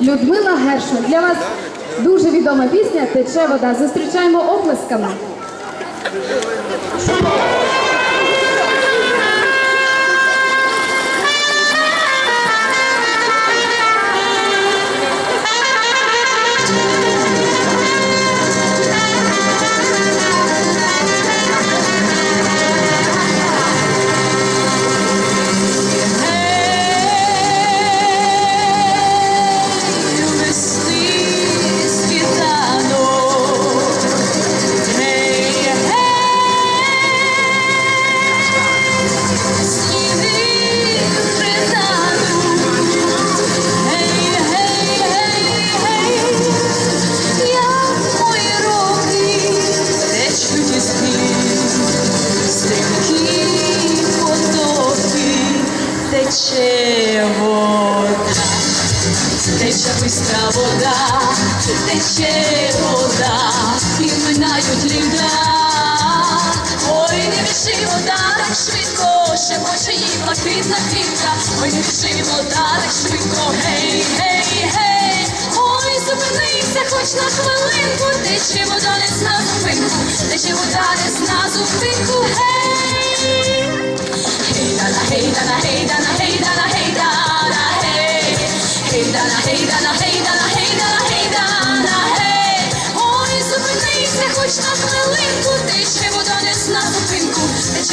Людмила Гершун. Для вас дуже відома пісня Тече вода. Зустрічаємо оплесками. Тече вода. Вода, тече вода, і минають літа. Ой, не біжи вода так швидко, ще може їй блакитна квітка. Ой, не біжи вода так швидко, гей, гей, гей. Ой, зупинися хоч на хвилинку, тече вода не зна зупинку, тече вода не зна зупинку, гей. Heydana, heydana, heydana, heydana, heydana,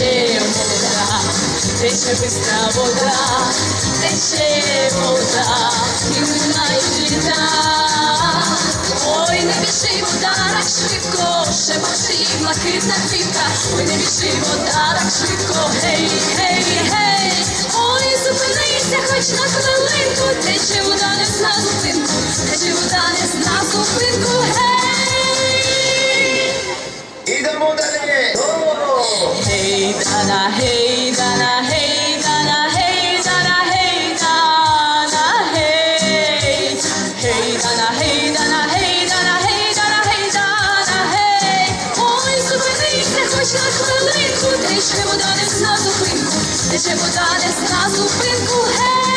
тече вода, тече бистра вода, тече вода, і минають літа. Ой, не біжи вода так швидко, ще може їй блакитна квітка. Ой, не біжи вода так швидко, гей, гей, гей. Ой, зупинися хоч на хвилинку. Ідемо далі! О! Hey Dana, hey Dana, hey Dana, hey Dana, hey Dana, hey. Hey Dana, hey Dana, hey Dana, hey Dana, hey Dana, hey. Ой, зупинися хоч на хвилинку, тече вода не зна зупинку, тече вода не зна зупинку, гей.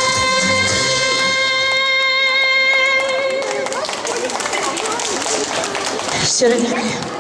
Щиро дякую.